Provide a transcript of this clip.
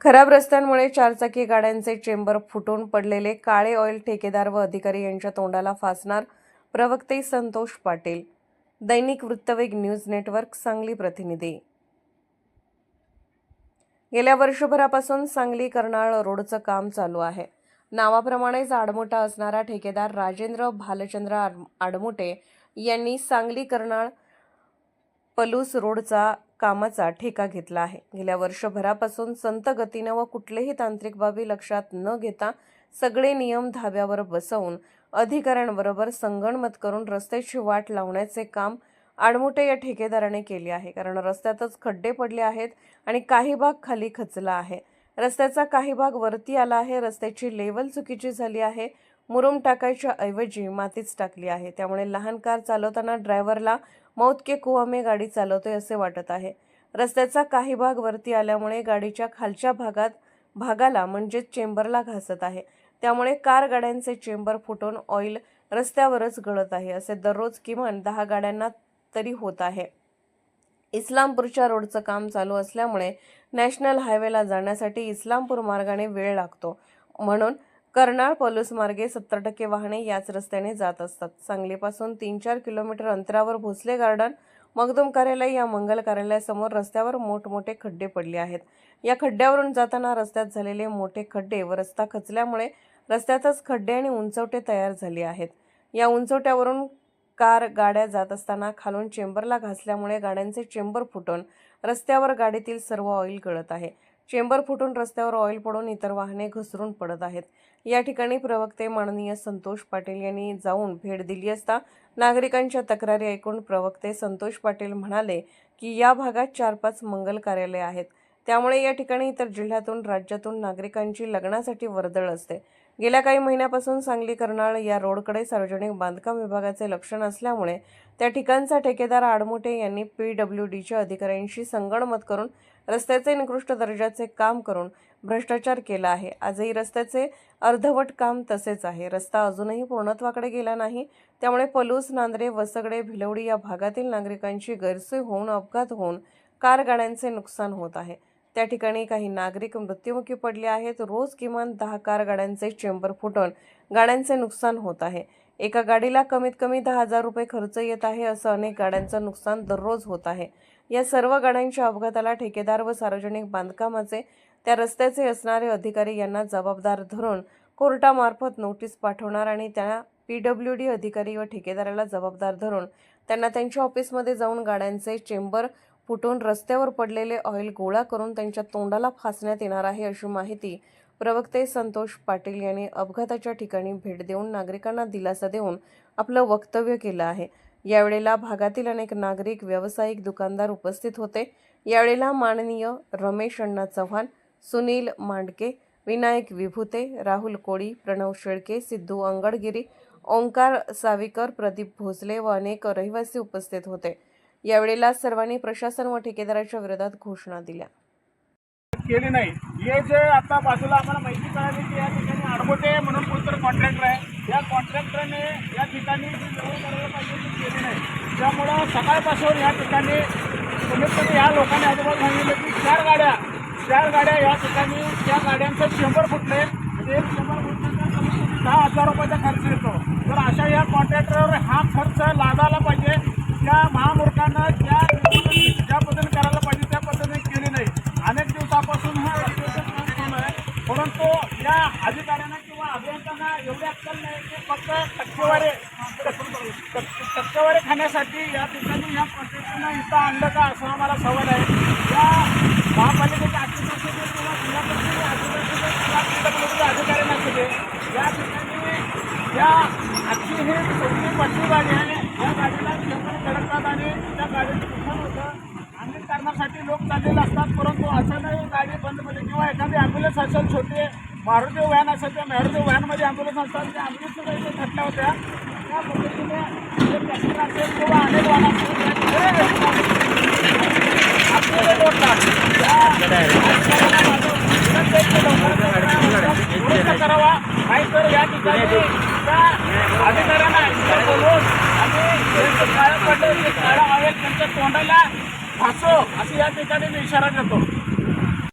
खराब रस्त्यांमुळे चारचाकी गाड्यांचे चेंबर फुटून पडलेले काळे ऑइल ठेकेदार व अधिकारी यांच्या तोंडाला फासणार प्रवक्ते संतोष पाटील. दैनिक वृत्तवेग न्यूज नेटवर्क सांगली प्रतिनिधी. गेल्या वर्षभरापासून सांगली कर्नाळ रोडचं काम चालू आहे. नावाप्रमाणेच आडमोठा असणारा ठेकेदार राजेंद्र भालचंद्र आडमुटे आडमोटे यांनी सांगली कर्नाळ पलूस रोडचा कामाचा ठेका घेतला आहे. गेल्या वर्षभरापासून संत गतीनं व कुठलेही तांत्रिक बाबी लक्षात न घेता सगळे नियम धाब्यावर बसवून अधिकाऱ्यांबरोबर संगणमत करून रस्त्याची वाट लावण्याचे काम आडमुटे या ठेकेदाराने केले आहे. कारण रस्त्यातच खड्डे पडले आहेत आणि काही भाग खाली खचला आहे. रस्त्याचा काही भाग वरती आला आहे. रस्त्याची लेवल चुकीची झाली आहे. मुरुम टाकायच्या ऐवजी मातीच टाकली आहे. त्यामुळे लहान कार चालवताना ड्रायव्हरला मौत के कुआ में गाडी चालवतोय असे वाटत आहे. रस्त्याचा काही भाग वरती आल्यामुळे गाडीच्या खालच्या भागात भागाला म्हणजेच चेंबरला घासत आहे. त्यामुळे कार गाड्यांचे चेंबर फुटून ऑइल रस्त्यावरच गळत आहे असे दररोज किमान दहा गाड्यांना तरी होत आहे. इस्लामपूरच्या रोडचं काम चालू असल्यामुळे नॅशनल हायवेला जाण्यासाठी इस्लामपूर मार्गाने वेळ लागतो. म्हणून कर्नाळ पलूस मार्गे सत्तर टक्के वाहने याच रस्त्याने जात असतात. सांगलीपासून तीन चार किलोमीटर अंतरावर भोसले गार्डन मगदूम कार्यालय या मंगल कार्यालयासमोर रस्त्यावर मोठमोठे खड्डे पडले आहेत. या खड्ड्यावरून जाताना रस्त्यात झालेले मोठे खड्डे व रस्ता खचल्यामुळे रस्त्यातच खड्डे आणि उंचवटे तयार झाले आहेत. या उंचवट्यावरून कार गाड्या जात असताना खालून चेंबरला घासल्यामुळे गाड्यांचे चेंबर फुटून रस्त्यावर गाडीतील सर्व ऑइल गळत आहे. चेंबर फुटून रस्त्यावर ऑइल पडून इतर वाहने घसरून पडत आहेत. या ठिकाणी प्रवक्ते माननीय संतोष पाटील यांनी जाऊन भेट दिली असता नागरिकांच्या तक्रारी ऐकून प्रवक्ते संतोष पाटील म्हणाले की या भागात चार पाच मंगल कार्यालय आहेत. त्यामुळे या ठिकाणी इतर जिल्ह्यातून राज्यातून नागरिकांची लग्नासाठी वर्दळ असते. गेल्या काही महिन्यापासून सांगली कर्नाळ या रोडकडे सार्वजनिक बांधकाम विभागाचे लक्ष नसल्यामुळे त्या ठिकाणचा ठेकेदार आडमुटे यांनी पी डब्ल्यू डीच्या अधिकाऱ्यांशी संगणमत करून रस्त्याचे निकृष्ट दर्जाचे काम करून भ्रष्टाचार केला आहे. आजही रस्त्याचे अर्धवट काम तसेच आहे. रस्ता अजूनही पूर्णत्वाकडे गेला नाही. त्यामुळे पलूस नांद्रे वसगडे भिलवडी या भागातील नागरिकांची गैरसोय होऊन अपघात होऊन कार गाड्यांचे नुकसान होत आहे. त्या ठिकाणी काही नागरिक मृत्युमुखी पडले आहेत. रोज किमान दहा कार गाड्यांचे चेंबर फुटून गाड्यांचे नुकसान होत आहे. एका गाडीला कमीत कमी दहा हजार रुपये खर्च येत आहे असं अनेक गाड्यांचं नुकसान दररोज होत आहे. या सर्व गाड्यांच्या अपघाताला ठेकेदार व सार्वजनिक बांधकामाचे त्या रस्त्याचे असणारे अधिकारी यांना जबाबदार धरून कोर्टामार्फत नोटीस पाठवणार आणि त्या पी डब्ल्यू डी अधिकारी व ठेकेदाराला जबाबदार धरून त्यांना त्यांच्या ऑफिसमध्ये जाऊन गाड्यांचे चेंबर फुटून रस्त्यावर पडलेले ऑइल गोळा करून त्यांच्या तोंडाला फासण्यात येणार आहे अशी माहिती प्रवक्ते संतोष पाटील यांनी अपघाताच्या ठिकाणी भेट देऊन नागरिकांना दिलासा देऊन आपलं वक्तव्य केलं आहे. यावेळेला भागातील अनेक नागरिक व्यावसायिक दुकानदार उपस्थित होते. यावेळेला माननीय रमेश अण्णा चव्हाण सुनील मांडके विनायक विभूते राहुल कोळी प्रणव शेळके सिद्धू अंगडगिरी ओंकार सावीकर प्रदीप भोसले व अनेक रहिवासी उपस्थित होते. यावेळेला सर्वांनी प्रशासन व ठेकेदाराच्या विरोधात घोषणा दिल्या. केली नाही. हे जे आता बाजूला आम्हाला माहिती कळाली की या ठिकाणी आडमोटे म्हणून कोणतरी कॉन्ट्रॅक्टर आहे. या कॉन्ट्रॅक्टरने या ठिकाणी जी जवळ करायला पाहिजे ती केली नाही. त्यामुळं सकाळपासून या ठिकाणी कमीत कमी या लोकांनी अजून सांगितलं की चार गाड्या चार गाड्या या ठिकाणी त्या गाड्यांचं शंभर फुटले. म्हणजे एक शंभर फुटल्याचा कमीत कमी दहा हजार रुपयाचा खर्च येतो. तर अशा या कॉन्ट्रॅक्टरवर हा खर्च लादायला पाहिजे. त्या महामूर्खानं ज्या ज्या पद्धतीने करायला पाहिजे त्या पद्धतीने केली नाही. अनेक दिवसापासून हा रस्त्याचं काम आहे. परंतु या अधिकाऱ्यांना एवढी अक्कल नाही की फक्त टक्केवारी टक्के- टक्केवारी खाण्यासाठी या ठिकाणी या पद्धतीनं इथं आणलं का असं आम्हाला सवाल आहे. या महापालिकेच्या अधिकारी किंवा जिल्हा अधिकारी किंवा अधिकाऱ्यांना या ठिकाणी या आजची ही सगळी पट्टी गाडी आहे. या गाडीला शंभर धडकतात आणि त्या गाडीचं नुकसान होतं. कारणासाठी लोक चाललेले असतात परंतु असं नाही गाडी बंदमध्ये किंवा एखादी ॲम्ब्युलन्स असेल छोटी मारुती व्हॅन असेल त्या मारुती व्हॅनमध्ये ॲम्ब्युलन्स असतात त्या ॲम्ब्युलन्सच्या काही थटल्या होत्या त्या पद्धतीने जे ट्रॅक्टर असेल किंवा अनेक वाहन असेल त्या आपल्याला जोडतात दुरुस्त करावा या ठिकाणी त्या अधिकाऱ्यांना इथं बोलवून आम्ही त्यांचं काय त्यांच्या तोंडाला फासो असं या ठिकाणी मी इशारा देतो